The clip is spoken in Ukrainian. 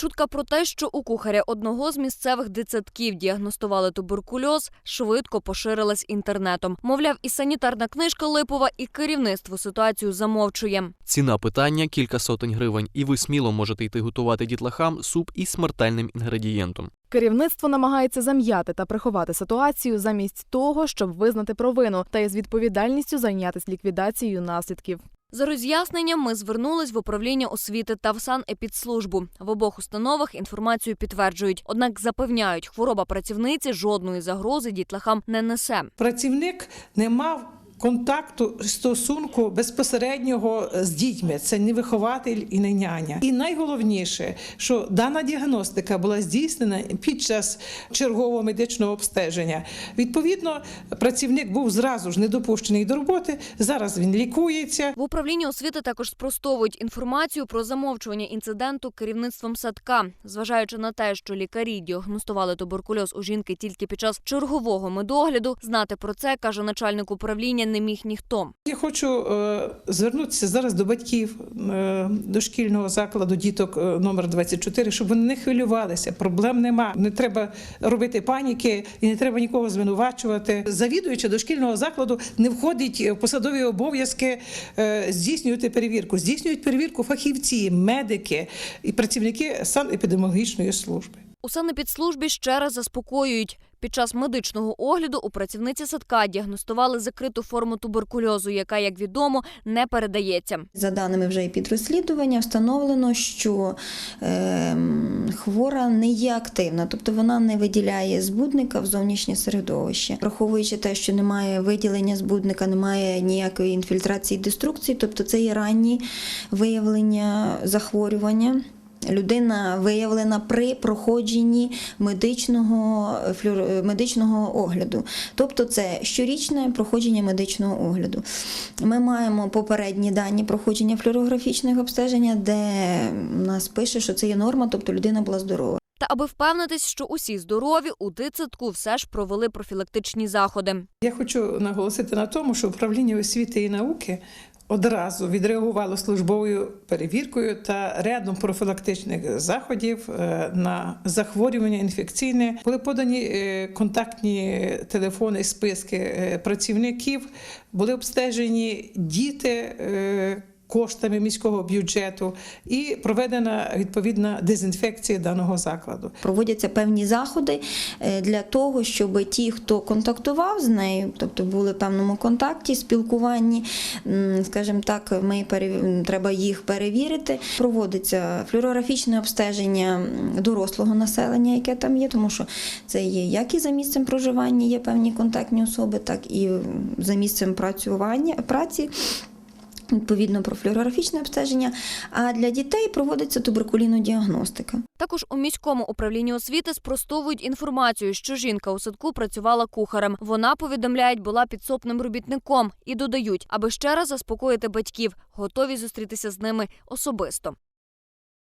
Чутка про те, що у кухаря одного з місцевих дитсадків діагностували туберкульоз, швидко поширилась інтернетом. Мовляв, і санітарна книжка Липова, і керівництво ситуацію замовчує. Ціна питання кілька сотень гривень, і ви сміло можете йти готувати дітлахам суп із смертельним інгредієнтом. Керівництво намагається зам'яти та приховати ситуацію замість того, щоб визнати провину та із відповідальністю зайнятися ліквідацією наслідків. За роз'ясненням ми звернулись в управління освіти та в санепідслужбу. В обох установах інформацію підтверджують. Однак запевняють, хвороба працівниці жодної загрози дітлахам не несе. Працівник не мав контакту стосунку безпосереднього з дітьми. Це не вихователь і не няня. І найголовніше, що дана діагностика була здійснена під час чергового медичного обстеження. Відповідно, працівник був зразу ж не допущений до роботи. Зараз він лікується. В управлінні освіти також спростовують інформацію про замовчування інциденту керівництвом садка, зважаючи на те, що лікарі діагностували туберкульоз у жінки тільки під час чергового медогляду. Знати про це каже начальник управління не міг ніхто. Я хочу е, звернутися зараз до батьків е, дошкільного закладу діток е, номер 24, щоб вони не хвилювалися. Проблем нема. Не треба робити паніки і не треба нікого звинувачувати. Завідуюча дошкільного закладу не входить в посадові обов'язки здійснювати перевірку. Здійснюють перевірку фахівці, медики і працівники санепідеміологічної служби. У санепідслужбі ще раз заспокоюють. Під час медичного огляду у працівниці садка діагностували закриту форму туберкульозу, яка, як відомо, не передається. За даними вже і підрозслідування, встановлено, що е, хвора не є активна, тобто вона не виділяє збудника в зовнішнє середовище. Враховуючи те, що немає виділення збудника, немає ніякої інфільтрації деструкції, тобто це є ранні виявлення захворювання. Людина виявлена при проходженні медичного, флюор- медичного огляду. Тобто це щорічне проходження медичного огляду. Ми маємо попередні дані проходження флюорографічних обстеження, де нас пише, що це є норма, тобто людина була здорова. Та аби впевнитись, що усі здорові, у дитсадку все ж провели профілактичні заходи. Я хочу наголосити на тому, що управління освіти і науки одразу відреагувало службовою перевіркою та рядом профілактичних заходів е, на захворювання інфекційне. Були подані е, контактні телефони, списки е, працівників, були обстежені діти. Коштами міського бюджету і проведена відповідна дезінфекція даного закладу. Проводяться певні заходи е, для того, щоб ті, хто контактував з нею, тобто були в певному контакті, спілкуванні, скажімо так, ми перев- треба їх перевірити. Проводиться флюорографічне обстеження дорослого населення, яке там є, тому що це є як і за місцем проживання, є певні контактні особи, так і за місцем працювання праці. Відповідно про флюорографічне обстеження, а для дітей проводиться туберкулінна діагностика. Також у міському управлінні освіти спростовують інформацію, що жінка у садку працювала кухарем. Вона повідомляють, була підсобним робітником і додають, аби ще раз заспокоїти батьків, готові зустрітися з ними особисто.